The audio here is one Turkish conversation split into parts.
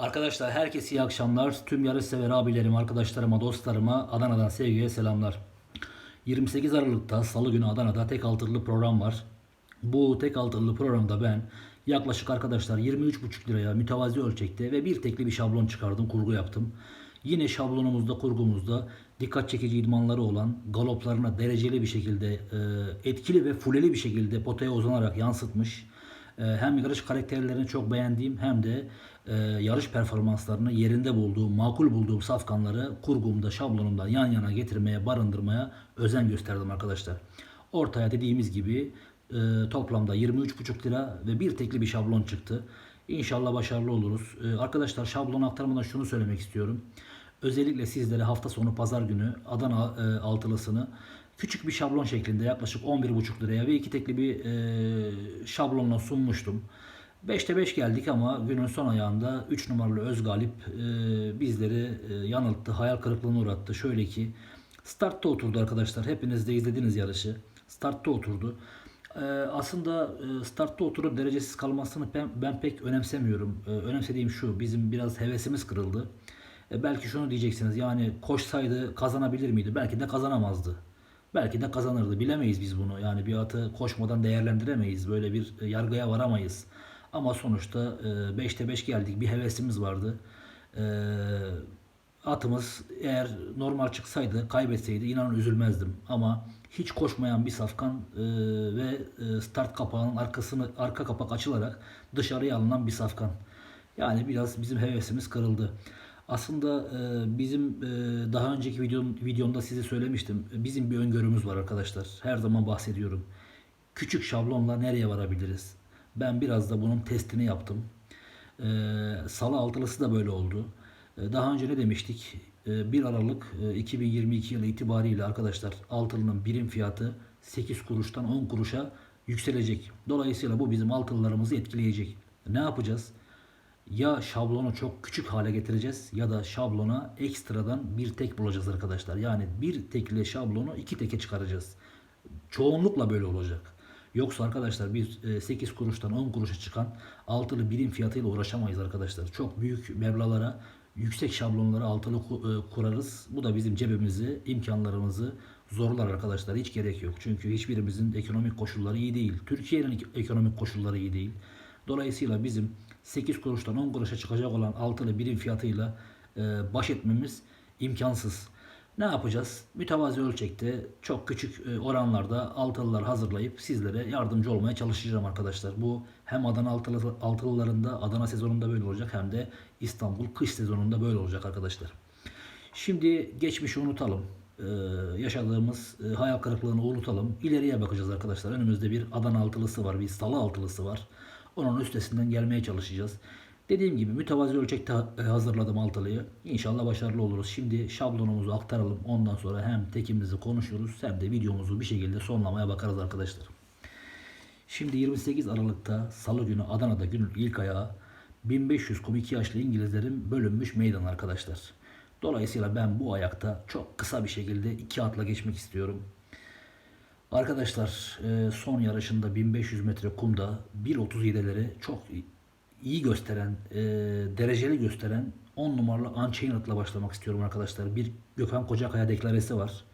Arkadaşlar herkese iyi akşamlar. Tüm yarış sever abilerim, arkadaşlarıma, dostlarıma Adana'dan sevgiye selamlar. 28 Aralık'ta Salı günü Adana'da tek altırlı program var. Bu tek altırlı programda ben yaklaşık arkadaşlar 23,5 liraya mütevazi ölçekte ve bir tekli bir şablon çıkardım, kurgu yaptım. Yine şablonumuzda, kurgumuzda dikkat çekici idmanları olan galoplarına dereceli bir şekilde e, etkili ve fuleli bir şekilde potaya uzanarak yansıtmış. E, hem yarış karakterlerini çok beğendiğim hem de e, yarış performanslarını yerinde bulduğum, makul bulduğum safkanları kurgumda, şablonumda yan yana getirmeye, barındırmaya özen gösterdim arkadaşlar. Ortaya dediğimiz gibi e, toplamda 23,5 lira ve bir tekli bir şablon çıktı. İnşallah başarılı oluruz. E, arkadaşlar şablon aktarmadan şunu söylemek istiyorum. Özellikle sizlere hafta sonu pazar günü Adana e, altılısını küçük bir şablon şeklinde yaklaşık 11,5 liraya ve iki tekli bir e, şablonla sunmuştum. 5'te 5 geldik ama günün son ayağında 3 numaralı Özgalip e, bizleri e, yanılttı, hayal kırıklığına uğrattı. Şöyle ki startta oturdu arkadaşlar. Hepiniz de izlediniz yarışı. Startta oturdu. E, aslında e, startta oturup derecesiz kalmasını ben, ben pek önemsemiyorum. E, önemsediğim şu, bizim biraz hevesimiz kırıldı. E, belki şunu diyeceksiniz yani koşsaydı kazanabilir miydi? Belki de kazanamazdı. Belki de kazanırdı. Bilemeyiz biz bunu. Yani bir atı koşmadan değerlendiremeyiz. Böyle bir e, yargıya varamayız. Ama sonuçta 5'te 5 geldik. Bir hevesimiz vardı. E, atımız eğer normal çıksaydı, kaybetseydi inanın üzülmezdim. Ama hiç koşmayan bir safkan e, ve e, start kapağının arkasını arka kapak açılarak dışarıya alınan bir safkan. Yani biraz bizim hevesimiz kırıldı. Aslında e, bizim e, daha önceki videom, videomda size söylemiştim. Bizim bir öngörümüz var arkadaşlar. Her zaman bahsediyorum. Küçük şablonla nereye varabiliriz? Ben biraz da bunun testini yaptım. E, Salı altılısı da böyle oldu. Daha önce ne demiştik? E, 1 Aralık e, 2022 yılı itibariyle arkadaşlar altılının birim fiyatı 8 kuruştan 10 kuruşa yükselecek. Dolayısıyla bu bizim altılılarımızı etkileyecek. Ne yapacağız? Ya şablonu çok küçük hale getireceğiz ya da şablona ekstradan bir tek bulacağız arkadaşlar. Yani bir tekle şablonu iki teke çıkaracağız. Çoğunlukla böyle olacak. Yoksa arkadaşlar bir 8 kuruştan 10 kuruşa çıkan altılı birim fiyatıyla uğraşamayız arkadaşlar. Çok büyük meblalara yüksek şablonlara altılı e, kurarız. Bu da bizim cebimizi, imkanlarımızı zorlar arkadaşlar. Hiç gerek yok. Çünkü hiçbirimizin ekonomik koşulları iyi değil. Türkiye'nin ek- ekonomik koşulları iyi değil. Dolayısıyla bizim 8 kuruştan 10 kuruşa çıkacak olan altılı birim fiyatıyla e, baş etmemiz imkansız. Ne yapacağız? Mütevazi ölçekte çok küçük e, oranlarda altılılar hazırlayıp sizlere yardımcı olmaya çalışacağım arkadaşlar. Bu hem Adana altılı, altılılarında Adana sezonunda böyle olacak hem de İstanbul kış sezonunda böyle olacak arkadaşlar. Şimdi geçmişi unutalım. Ee, yaşadığımız e, hayal kırıklığını unutalım. İleriye bakacağız arkadaşlar. Önümüzde bir Adana altılısı var, bir Salı altılısı var. Onun üstesinden gelmeye çalışacağız. Dediğim gibi mütevazi ölçekte e, hazırladım altılıyı. İnşallah başarılı oluruz. Şimdi şablonumuzu aktaralım. Ondan sonra hem tekimizi konuşuruz hem de videomuzu bir şekilde sonlamaya bakarız arkadaşlar. Şimdi 28 Aralık'ta Salı günü Adana'da günün ilk ayağı 1500 kum 2 yaşlı İngilizlerin bölünmüş meydan arkadaşlar. Dolayısıyla ben bu ayakta çok kısa bir şekilde iki atla geçmek istiyorum. Arkadaşlar e, son yarışında 1500 metre kumda 1.37'leri çok iyi gösteren, e, dereceli gösteren 10 numaralı Unchained'la başlamak istiyorum arkadaşlar. Bir Gökhan Kocakaya deklaresi var.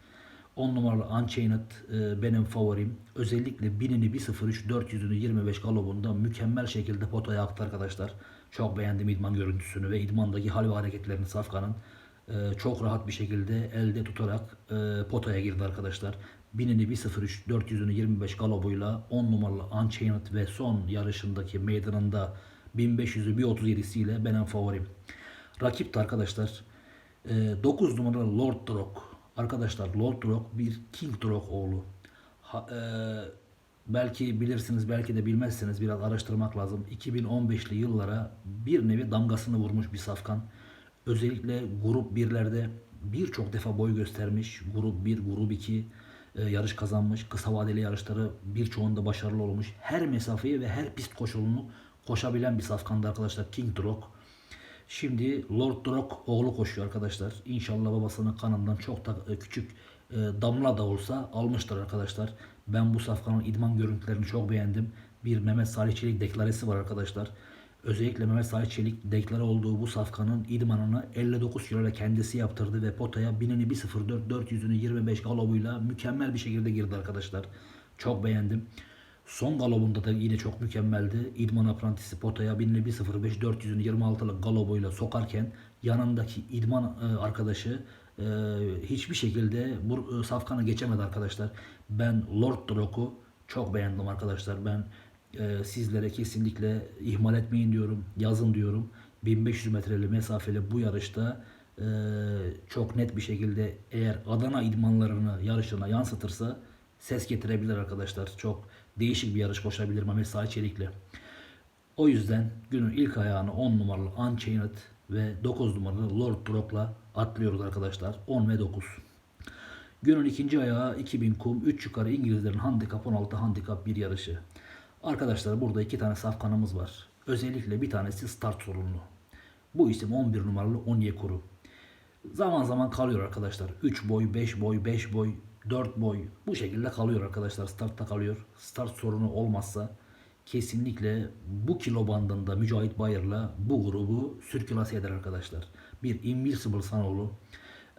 10 numaralı Unchained e, benim favorim. Özellikle 1000'ini 1.03, 400'ünü 25 galobunda mükemmel şekilde potaya aktı arkadaşlar. Çok beğendim idman görüntüsünü ve idmandaki hal ve hareketlerini Safkan'ın çok rahat bir şekilde elde tutarak potaya girdi arkadaşlar. 1000'ini 1.03, 400'ünü 25 galobuyla 10 numaralı Unchained ve son yarışındaki meydanında 1500'ü 1.37'siyle benim favorim. Rakip de arkadaşlar 9 numaralı Lord Drog. Arkadaşlar Lord Drog bir King Drog oğlu. Ha, e, belki bilirsiniz belki de bilmezseniz biraz araştırmak lazım. 2015'li yıllara bir nevi damgasını vurmuş bir safkan. Özellikle grup birlerde birçok defa boy göstermiş. Grup 1, grup 2 e, yarış kazanmış. Kısa vadeli yarışları birçoğunda başarılı olmuş. Her mesafeyi ve her pist koşulunu koşabilen bir safkandı arkadaşlar. King Drog. Şimdi Lord Drog oğlu koşuyor arkadaşlar. İnşallah babasının kanından çok da e, küçük e, damla da olsa almıştır arkadaşlar. Ben bu safkanın idman görüntülerini çok beğendim. Bir Mehmet Salih Çelik deklaresi var arkadaşlar. Özellikle Mehmet Salih Çelik deklare olduğu bu safkanın idmanını 59 kilo ile kendisi yaptırdı ve potaya binini 1.04 400'ünü 25 galobuyla mükemmel bir şekilde girdi arkadaşlar. Çok beğendim. Son galobunda da yine çok mükemmeldi. İdman aprantisi potaya binini 1.05 400'ünü 26'lık galobuyla sokarken yanındaki idman e, arkadaşı e, hiçbir şekilde bu e, safkanı geçemedi arkadaşlar. Ben Lord Drock'u çok beğendim arkadaşlar. Ben e, sizlere kesinlikle ihmal etmeyin diyorum. Yazın diyorum. 1500 metreli mesafeli bu yarışta e, çok net bir şekilde eğer Adana idmanlarını yarışına yansıtırsa ses getirebilir arkadaşlar. Çok değişik bir yarış koşabilir Mehmet Salih Çelik'le. O yüzden günün ilk ayağını 10 numaralı Unchained ve 9 numaralı Lord Drop'la atlıyoruz arkadaşlar. 10 ve 9. Günün ikinci ayağı 2000 kum 3 yukarı İngilizlerin handikap 16 handikap bir yarışı. Arkadaşlar burada iki tane safkanımız var. Özellikle bir tanesi start sorunlu. Bu isim 11 numaralı Onyekuru. Zaman zaman kalıyor arkadaşlar. 3 boy, 5 boy, 5 boy, 4 boy bu şekilde kalıyor arkadaşlar. Startta kalıyor. Start sorunu olmazsa kesinlikle bu kilo bandında Mücahit Bayır'la bu grubu sürkülase eder arkadaşlar. Bir Invincible Sanoğlu.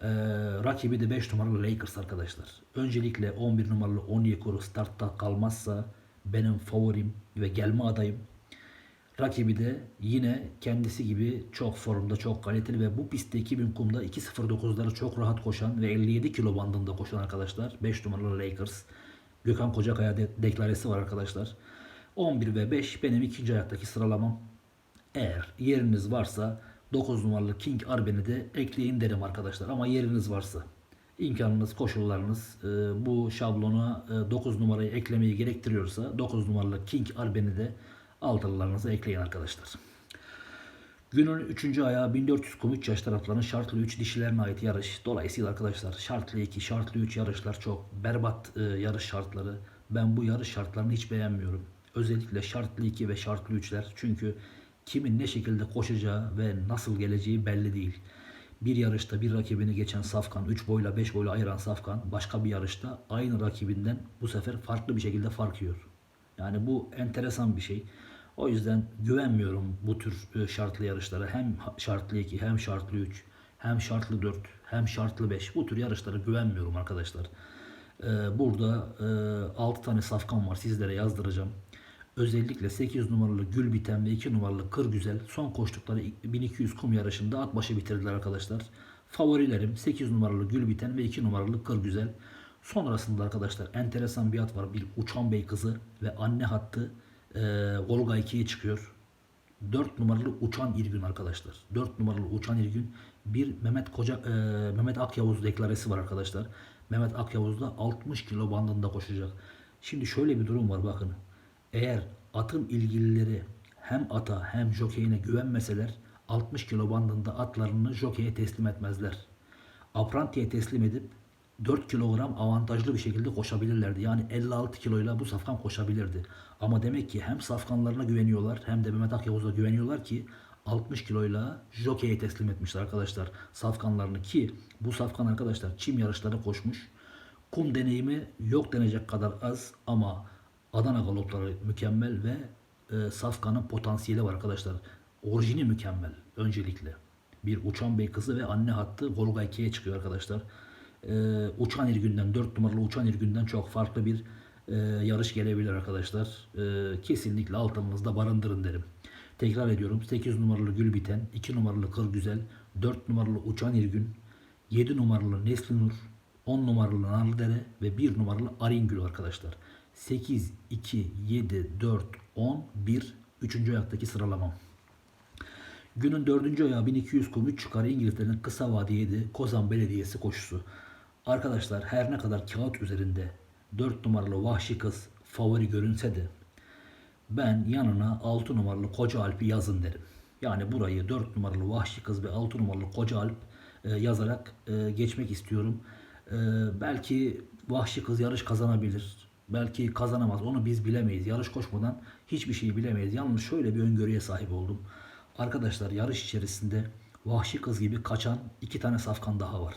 Ee, rakibi de 5 numaralı Lakers arkadaşlar. Öncelikle 11 numaralı Onyekuru startta kalmazsa benim favorim ve gelme adayım. Rakibi de yine kendisi gibi çok formda, çok kaliteli ve bu pistte 2000 kumda 2.09'ları çok rahat koşan ve 57 kilo bandında koşan arkadaşlar. 5 numaralı Lakers. Gökhan Kocakaya de deklaresi var arkadaşlar. 11 ve 5 benim ikinci ayaktaki sıralamam. Eğer yeriniz varsa 9 numaralı King Arben'i de ekleyin derim arkadaşlar. Ama yeriniz varsa imkanınız, koşullarınız e, bu şablona e, 9 numarayı eklemeyi gerektiriyorsa 9 numaralı King Arben'i de altılılarınıza ekleyin arkadaşlar. Günün 3. ayağı 1400 kum 3 yaş taraflarının şartlı 3 dişilerine ait yarış. Dolayısıyla arkadaşlar şartlı 2, şartlı 3 yarışlar çok berbat e, yarış şartları. Ben bu yarış şartlarını hiç beğenmiyorum. Özellikle şartlı 2 ve şartlı 3'ler. Çünkü kimin ne şekilde koşacağı ve nasıl geleceği belli değil. Bir yarışta bir rakibini geçen Safkan 3 boyla 5 boyla ayıran Safkan başka bir yarışta aynı rakibinden bu sefer farklı bir şekilde fark yiyor. Yani bu enteresan bir şey. O yüzden güvenmiyorum bu tür e, şartlı yarışlara. Hem şartlı 2 hem şartlı 3 hem şartlı 4 hem şartlı 5 bu tür yarışlara güvenmiyorum arkadaşlar. Ee, Burada 6 tane safkan var sizlere yazdıracağım. Özellikle 8 numaralı Gül Biten ve 2 numaralı Kır Güzel son koştukları 1200 kum yarışında at başı bitirdiler arkadaşlar. Favorilerim 8 numaralı Gül Biten ve 2 numaralı Kır Güzel. Sonrasında arkadaşlar enteresan bir at var. Bir Uçan Bey kızı ve anne hattı e, Volga 2'ye çıkıyor. 4 numaralı Uçan İrgün arkadaşlar. 4 numaralı Uçan İrgün bir Mehmet Koca e, Mehmet Akyavuz deklaresi var arkadaşlar. Mehmet Akyavuz da 60 kilo bandında koşacak. Şimdi şöyle bir durum var bakın. Eğer atın ilgilileri hem ata hem jokeyine güvenmeseler 60 kilo bandında atlarını jokeye teslim etmezler. Aprantiye teslim edip 4 kilogram avantajlı bir şekilde koşabilirlerdi. Yani 56 kiloyla bu safkan koşabilirdi. Ama demek ki hem safkanlarına güveniyorlar hem de Mehmet Akyavuz'a güveniyorlar ki 60 kiloyla jokeye teslim etmişler arkadaşlar safkanlarını ki bu safkan arkadaşlar çim yarışları koşmuş. Kum deneyimi yok denecek kadar az ama Adana galopları mükemmel ve e, Safkan'ın potansiyeli var arkadaşlar. Orijini mükemmel öncelikle. Bir Uçan Bey kızı ve anne hattı Volga 2'ye çıkıyor arkadaşlar. E, Uçan İrgün'den 4 numaralı Uçan İrgün'den çok farklı bir e, yarış gelebilir arkadaşlar. E, kesinlikle altınızda barındırın derim. Tekrar ediyorum 8 numaralı Gül Biten, 2 numaralı Kır Güzel, 4 numaralı Uçan İrgün, 7 numaralı Nesli Nur, 10 numaralı Narlıdere ve 1 numaralı Aringül arkadaşlar. 8, 2, 7, 4, 10, 1. Üçüncü ayaktaki sıralamam. Günün dördüncü ayağı 1200 kum 3 yukarı İngilizlerin kısa vade 7 Kozan Belediyesi koşusu. Arkadaşlar her ne kadar kağıt üzerinde 4 numaralı vahşi kız favori görünse de ben yanına 6 numaralı Koca Alp'i yazın derim. Yani burayı 4 numaralı Vahşi Kız ve 6 numaralı Koca Alp e, yazarak e, geçmek istiyorum. E, belki Vahşi Kız yarış kazanabilir. Belki kazanamaz. Onu biz bilemeyiz. Yarış koşmadan hiçbir şeyi bilemeyiz. Yalnız şöyle bir öngörüye sahip oldum. Arkadaşlar yarış içerisinde Vahşi Kız gibi kaçan iki tane safkan daha var.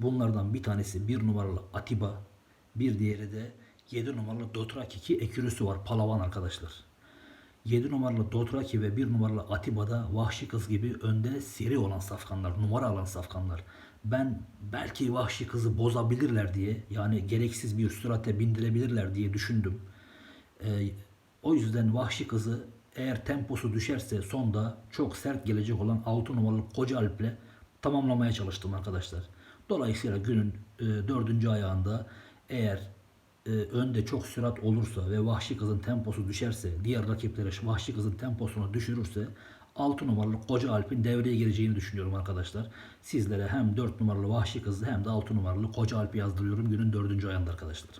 Bunlardan bir tanesi bir numaralı Atiba, bir diğeri de 7 numaralı Dotrak 2 ekürüsü var. Palavan arkadaşlar. 7 numaralı Dotraki ve 1 numaralı Atiba'da Vahşi Kız gibi önde seri olan safkanlar, numara alan safkanlar. Ben belki Vahşi Kız'ı bozabilirler diye yani gereksiz bir sürate bindirebilirler diye düşündüm. Ee, o yüzden Vahşi Kız'ı eğer temposu düşerse sonda çok sert gelecek olan 6 numaralı Koca Alp'le tamamlamaya çalıştım arkadaşlar. Dolayısıyla günün e, dördüncü ayağında eğer e, önde çok sürat olursa ve Vahşi Kız'ın temposu düşerse, diğer rakiplere şu Vahşi Kız'ın temposunu düşürürse 6 numaralı Koca Alp'in devreye gireceğini düşünüyorum arkadaşlar. Sizlere hem 4 numaralı Vahşi Kız'ı hem de 6 numaralı Koca Alp'i yazdırıyorum günün 4. ayağında arkadaşlar.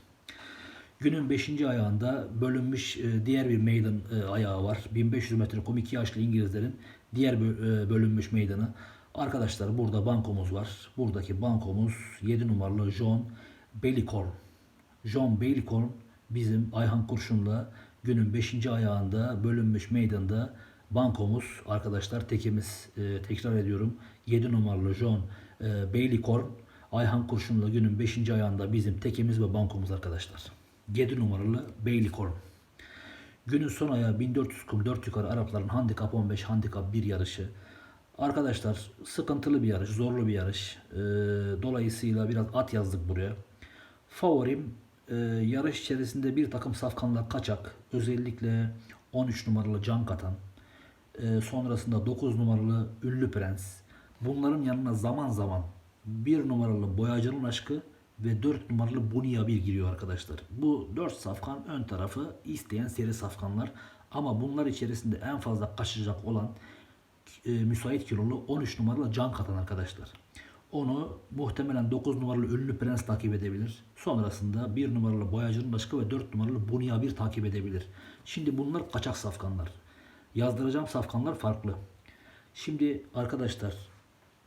Günün 5. ayağında bölünmüş e, diğer bir meydan e, ayağı var. 1500 metre 2 yaşlı İngilizlerin diğer e, bölünmüş meydanı. Arkadaşlar burada bankomuz var. Buradaki bankomuz 7 numaralı John Bellicorn. John Bellicorn bizim Ayhan Kurşun'la günün 5. ayağında bölünmüş meydanda bankomuz arkadaşlar tekimiz e, tekrar ediyorum 7 numaralı John e, Bellicorn Ayhan Kurşun'la günün 5. ayağında bizim tekimiz ve bankomuz arkadaşlar. 7 numaralı Bellicorn. Günün son ayağı 1400 kum 4 yukarı Arapların handikap 15 handikap 1 yarışı. Arkadaşlar sıkıntılı bir yarış, zorlu bir yarış. Ee, dolayısıyla biraz at yazdık buraya. Favorim e, yarış içerisinde bir takım safkanlar kaçak. Özellikle 13 numaralı Can Katan. e, sonrasında 9 numaralı Ünlü Prens. Bunların yanına zaman zaman 1 numaralı Boyacının Aşkı ve 4 numaralı Bunia bir giriyor arkadaşlar. Bu 4 safkan ön tarafı isteyen seri safkanlar. Ama bunlar içerisinde en fazla kaçacak olan e, müsait kilolu 13 numaralı can katan arkadaşlar. Onu muhtemelen 9 numaralı ünlü prens takip edebilir. Sonrasında 1 numaralı boyacının aşkı ve 4 numaralı bunya bir takip edebilir. Şimdi bunlar kaçak safkanlar. Yazdıracağım safkanlar farklı. Şimdi arkadaşlar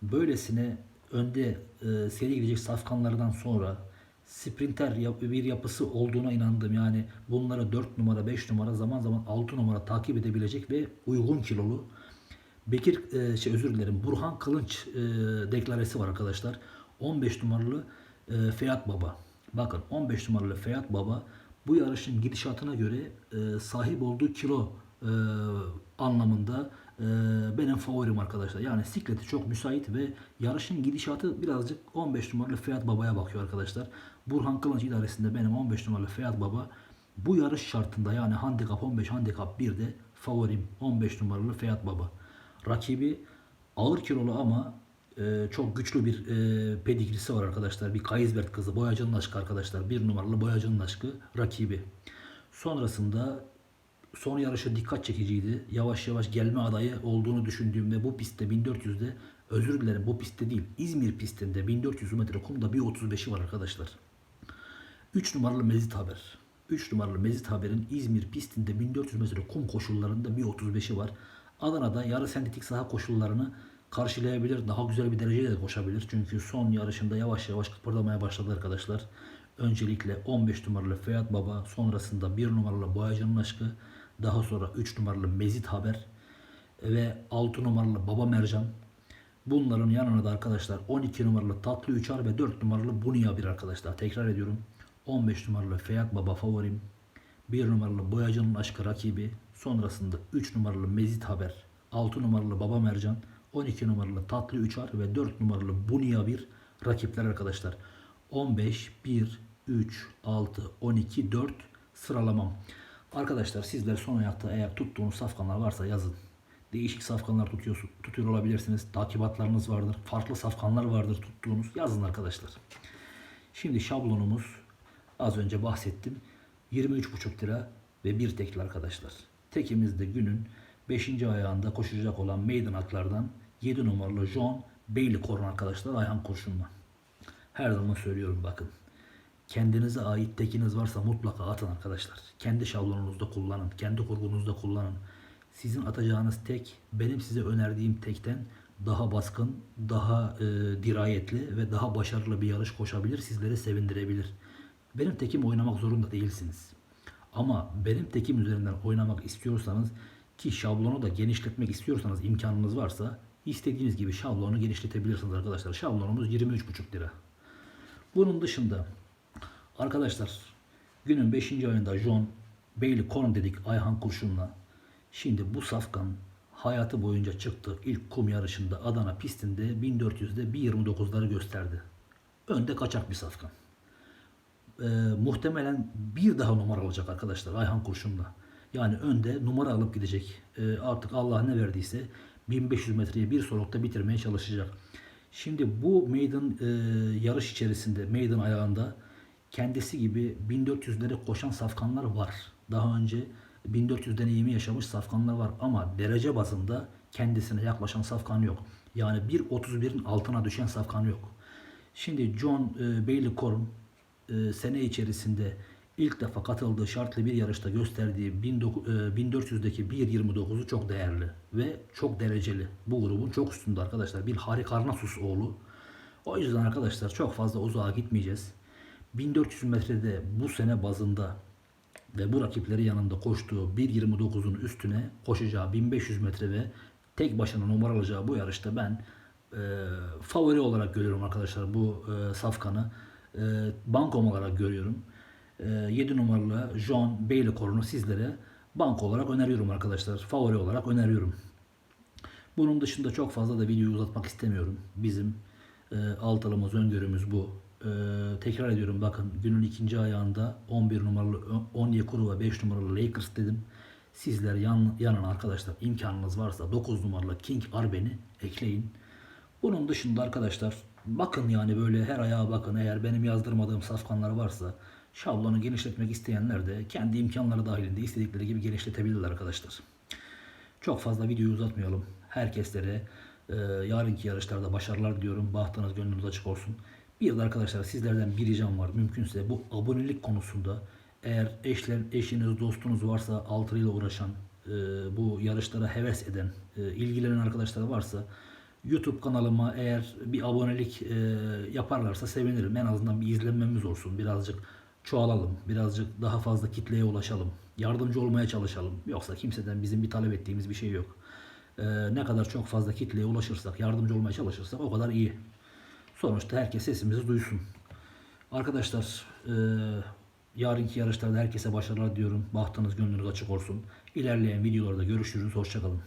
böylesine önde e, seri gidecek safkanlardan sonra sprinter yap- bir yapısı olduğuna inandım. Yani bunları 4 numara, 5 numara, zaman zaman 6 numara takip edebilecek ve uygun kilolu Bekir e, şey özür dilerim Burhan Kılınç e, deklaresi var arkadaşlar. 15 numaralı e, Feyat Baba. Bakın 15 numaralı Feyat Baba bu yarışın gidişatına göre e, sahip olduğu kilo e, anlamında e, benim favorim arkadaşlar. Yani sikleti çok müsait ve yarışın gidişatı birazcık 15 numaralı Feyat Baba'ya bakıyor arkadaşlar. Burhan Kılınç idaresinde benim 15 numaralı Feyat Baba bu yarış şartında yani handikap 15 handikap 1'de favorim 15 numaralı Feyat Baba. Rakibi ağır kilolu ama e, çok güçlü bir e, pedigrisi var arkadaşlar. Bir Kaysbert kızı. Boyacının aşkı arkadaşlar. Bir numaralı boyacının aşkı rakibi. Sonrasında son yarışı dikkat çekiciydi. Yavaş yavaş gelme adayı olduğunu düşündüğümde bu pistte 1400'de özür dilerim bu pistte değil İzmir pistinde 1400 metre kumda 1.35'i var arkadaşlar. 3 numaralı Mezit Haber. 3 numaralı Mezit Haber'in İzmir pistinde 1400 metre kum koşullarında 1.35'i var. Adana'da yarı sentetik saha koşullarını karşılayabilir. Daha güzel bir derecede de koşabilir. Çünkü son yarışında yavaş yavaş kıpırdamaya başladı arkadaşlar. Öncelikle 15 numaralı Feyat Baba, sonrasında 1 numaralı Boyacının Aşkı, daha sonra 3 numaralı Mezit Haber ve 6 numaralı Baba Mercan. Bunların yanına da arkadaşlar 12 numaralı Tatlı Üçar ve 4 numaralı Bunia bir arkadaşlar. Tekrar ediyorum. 15 numaralı Feyat Baba favorim. 1 numaralı Boyacının Aşkı rakibi. Sonrasında 3 numaralı Mezit Haber. 6 numaralı Baba Mercan. 12 numaralı Tatlı Üçar ve 4 numaralı Bunia bir rakipler arkadaşlar. 15, 1, 3, 6, 12, 4 sıralamam. Arkadaşlar sizler son ayakta eğer tuttuğunuz safkanlar varsa yazın. Değişik safkanlar tutuyor, tutuyor olabilirsiniz. Takibatlarınız vardır. Farklı safkanlar vardır tuttuğunuz. Yazın arkadaşlar. Şimdi şablonumuz az önce bahsettim. 23,5 lira ve bir tekli arkadaşlar. Tekimiz de günün 5. ayağında koşacak olan meydan atlardan 7 numaralı John Bailey Korn arkadaşlar Ayhan Kurşun'la. Her zaman söylüyorum bakın. Kendinize ait tekiniz varsa mutlaka atın arkadaşlar. Kendi şablonunuzda kullanın. Kendi kurgunuzda kullanın. Sizin atacağınız tek benim size önerdiğim tekten daha baskın, daha e, dirayetli ve daha başarılı bir yarış koşabilir. Sizleri sevindirebilir. Benim tekim oynamak zorunda değilsiniz. Ama benim tekim üzerinden oynamak istiyorsanız ki şablonu da genişletmek istiyorsanız imkanınız varsa istediğiniz gibi şablonu genişletebilirsiniz arkadaşlar. Şablonumuz 23,5 lira. Bunun dışında arkadaşlar günün 5. ayında John Bailey Korn dedik Ayhan Kurşun'la. Şimdi bu safkan hayatı boyunca çıktı. İlk kum yarışında Adana pistinde 1400'de 1.29'ları gösterdi. Önde kaçak bir safkan. Ee, muhtemelen bir daha numara alacak arkadaşlar Ayhan Kurşun'la. Yani önde numara alıp gidecek. Ee, artık Allah ne verdiyse 1500 metreyi bir solukta bitirmeye çalışacak. Şimdi bu maiden e, yarış içerisinde, maiden ayağında kendisi gibi 1400'lere koşan safkanlar var. Daha önce 1400 deneyimi yaşamış safkanlar var ama derece bazında kendisine yaklaşan safkan yok. Yani 1.31'in altına düşen safkan yok. Şimdi John e, Bailey Corn e, sene içerisinde ilk defa katıldığı şartlı bir yarışta gösterdiği 19- e, 1400'deki 1.29'u çok değerli ve çok dereceli. Bu grubun çok üstünde arkadaşlar. Bir Harikarnasus oğlu. O yüzden arkadaşlar çok fazla uzağa gitmeyeceğiz. 1400 metrede bu sene bazında ve bu rakipleri yanında koştuğu 1.29'un üstüne koşacağı 1500 metre ve tek başına numara alacağı bu yarışta ben e, favori olarak görüyorum arkadaşlar bu e, safkanı. E, bankom olarak görüyorum. E, 7 numaralı John Bailey korunu sizlere banko olarak öneriyorum arkadaşlar. Favori olarak öneriyorum. Bunun dışında çok fazla da videoyu uzatmak istemiyorum. Bizim e, altılımız, öngörümüz bu. E, tekrar ediyorum bakın günün ikinci ayağında 11 numaralı Onyekuru ve 5 numaralı Lakers dedim. Sizler yan, yanına arkadaşlar imkanınız varsa 9 numaralı King Arben'i ekleyin. Bunun dışında arkadaşlar bakın yani böyle her ayağa bakın eğer benim yazdırmadığım safkanlar varsa şablonu genişletmek isteyenler de kendi imkanları dahilinde istedikleri gibi genişletebilirler arkadaşlar. Çok fazla videoyu uzatmayalım. Herkeslere e, yarınki yarışlarda başarılar diliyorum. Bahtınız gönlünüz açık olsun. Bir de arkadaşlar sizlerden bir ricam var. Mümkünse bu abonelik konusunda eğer eşler, eşiniz, dostunuz varsa altıyla uğraşan, e, bu yarışlara heves eden, e, ilgilenen arkadaşlar varsa YouTube kanalıma eğer bir abonelik e, yaparlarsa sevinirim. En azından bir izlenmemiz olsun. Birazcık çoğalalım. Birazcık daha fazla kitleye ulaşalım. Yardımcı olmaya çalışalım. Yoksa kimseden bizim bir talep ettiğimiz bir şey yok. E, ne kadar çok fazla kitleye ulaşırsak, yardımcı olmaya çalışırsak o kadar iyi. Sonuçta herkes sesimizi duysun. Arkadaşlar e, yarınki yarışlarda herkese başarılar diyorum. Bahtınız gönlünüz açık olsun. İlerleyen videolarda görüşürüz. Hoşçakalın.